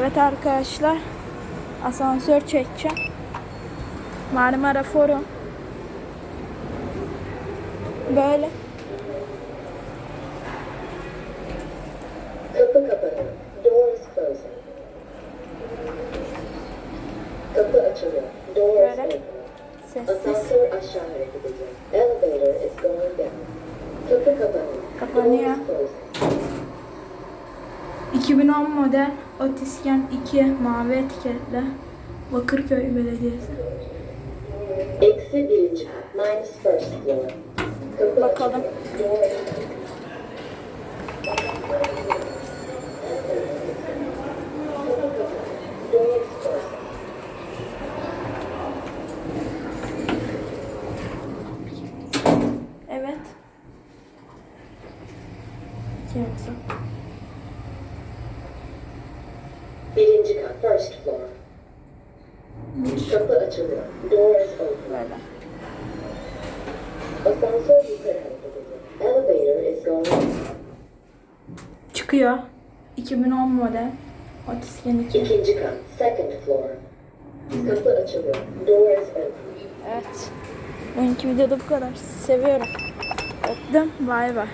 Evet arkadaşlar. Asansör çekeceğim. Marmara Forum. Böyle. Kapı kapanıyor. Door is closing. Kapı açılıyor. Door is Böyle. open. Asansör aşağı hareket ediyor. Elevator is going down. Kapı kapanıyor. Kapanıyor. Door is closing. 2010 model Otisken 2 mavi etiketle Bakırköy Belediyesi. Eksi birinci. Minus first floor. Bakalım. Evet. Yoksa. Birinci kat. First floor. Kapı açılıyor. Door is open. Böyle. Asansör yukarı hareket ediyor. Elevator is going Çıkıyor. 2010 model Otisken 2. İkinci kat. Second floor. Kapı açılıyor. Door is open. Evet. Bugünkü videoda bu kadar. Seviyorum. Öptüm. Bay bay.